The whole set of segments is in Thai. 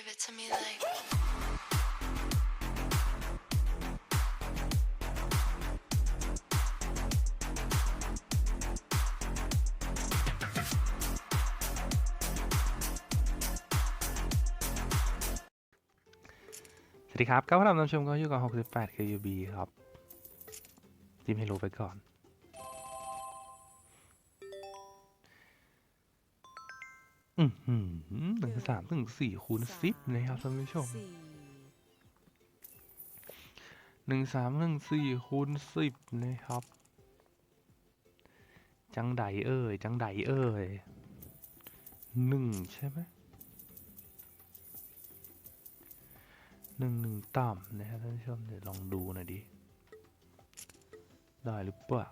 Give it to me like. สวัสดีครับก้าวพลังนำชมก็อยู่กับ 68 KUB ครับทีมให้รู้ไปก่อน อือหือหนึ่งสามถึงสี่คูณสิบนะครับท่านผู้ชมหนึ่งสามหนึ่งสี่คูณสิบนะครับ จังไดเอ่ย จังไดเอ่ยหนึ่งใช่ไหมหนึ่งหนึ่งต่ำนะครับท่านผู้ชมเดี๋ยวลองดูหน่อยดิ ได้หรือเปล่า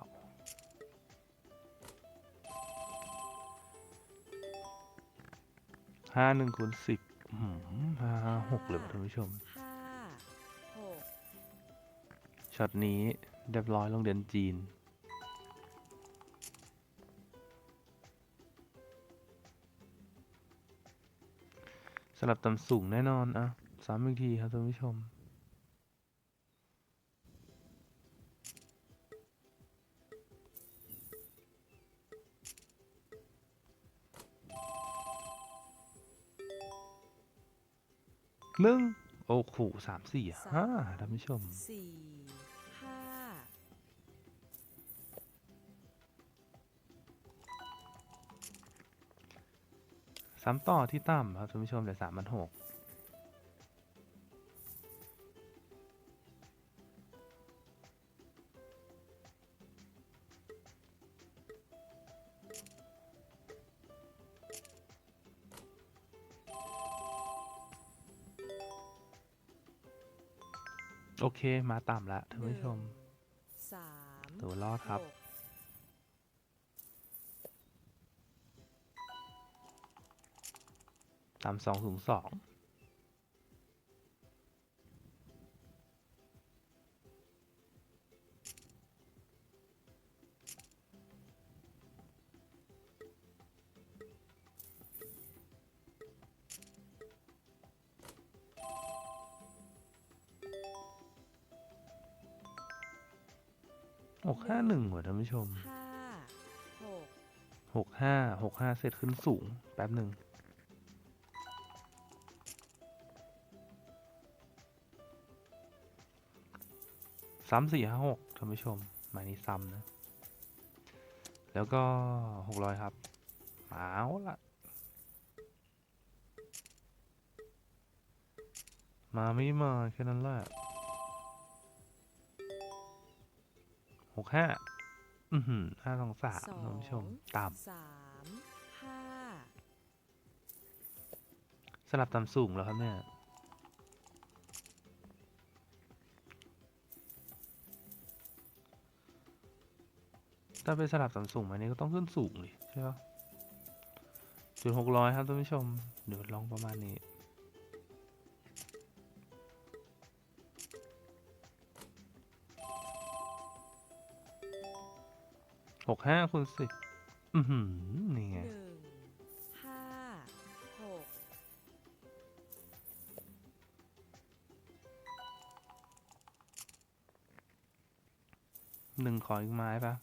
ห้าหนึ่งคูณสิบห้าห้าหกเลยท่านผู้ชมห้าหกช็อตนี้เรียบร้อยโรงเรียนจีน สลับต่ำสูงแน่นอนอะสามอีกทีครับท่านผู้ชม หนึ่งโอ้โหสามสี่ห้าท่านผู้ชมสี่ห้าสามต่อที่ต่ำครับท่านผู้ชมเหลือสามพันหก โอเคมาต่ำแล้วท่านผู้ชมสามตัวรอดครับหกต่ำสองสูงสอง หกห้าหนึ่งว่ะท่านผู้ชมห้าหกหกห้าหกห้าเสร็จขึ้นสูง แป๊บหนึ่งซ้ำสี่ห้าหกท่านผู้ชมหมายนี้ซ้ำนะ แล้วก็หกร้อยครับเอาละมาไม่มาแค่นั้นแหละ หกห้าอือหือห้าสองสามสองท่านผู้ชมต่ำสามห้าสลับต่ำสูงแล้วครับเนี่ยถ้าเป็นสลับต่ำสูงมานี้ก็ต้องขึ้นสูงดิใช่ปะจุดหกร้อยครับท่านผู้ชม เดี๋ยวลองประมาณนี้ หกห้าคูณสิบอือหือนี่ไงหนึ่งห้าหกหนึ่งขออีกไม้ปะ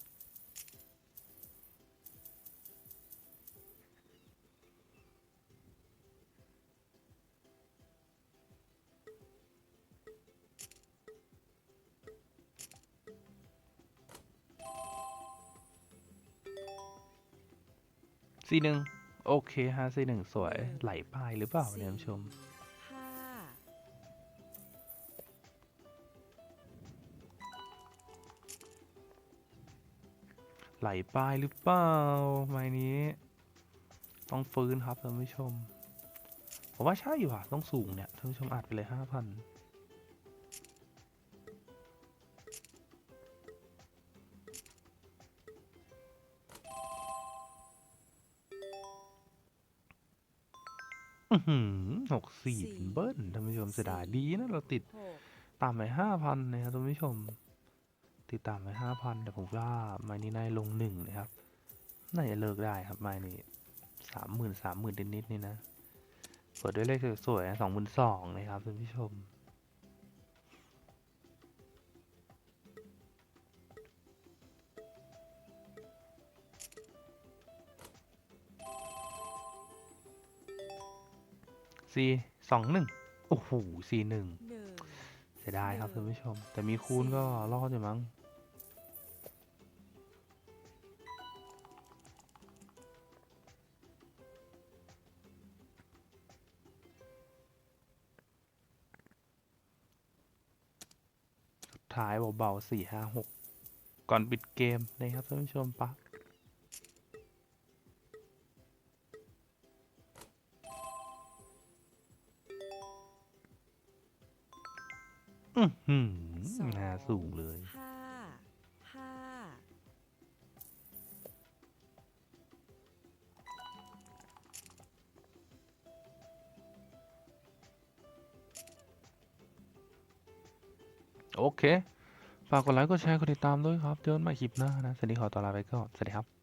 สี่หนึ่งโอเคฮะสี่หนึ่งสวยไหลป้ายหรือเปล่าเนี่ยท่านผู้ชมห้าไหลป้ายหรือเปล่าไม้นี้ ต้องฟื้นครับท่านผู้ชม ผมว่าใช่อยู่อะต้องสูงเนี่ยท่านผู้ชมอัดไปเลยห้าพัน หกสี่เบิ้ลท่านผู้ชมเสียดายดีนะเราติดหกต่ำไปห้าพันนะครับท่านผู้ชม ติดตามไปห้าพันแต่ผมว่าไม้นี้นายลงหนึ่งนะครับน่าจะเลิกได้ครับไม้นี้สามหมื่นสามหมื่นนิดๆนี่นะเปิดด้วยเลขสวยๆสองหมื่นสองนะครับท่านผู้ชม สี่สองหนึ่งโอ้โหสี่หนึ่งหนึ่งเสียดายครับหนึ่ท่านงผู้ชม แต่มีคูณก็รอดอยู่มั้งสุดท้ายเบาๆสี่ห้าหกก่อนปิดเกมนะครับท่านผู้ชมปะ อือหือสอง หน้าสูงเลย ห้าห้าโอเค ฝากกดไลค์กดแชร์กดติดตามด้วยครับ เจอกันใหม่คลิปหน้านะ สวัสดีขอตัวลาไปก่อน สวัสดีครับ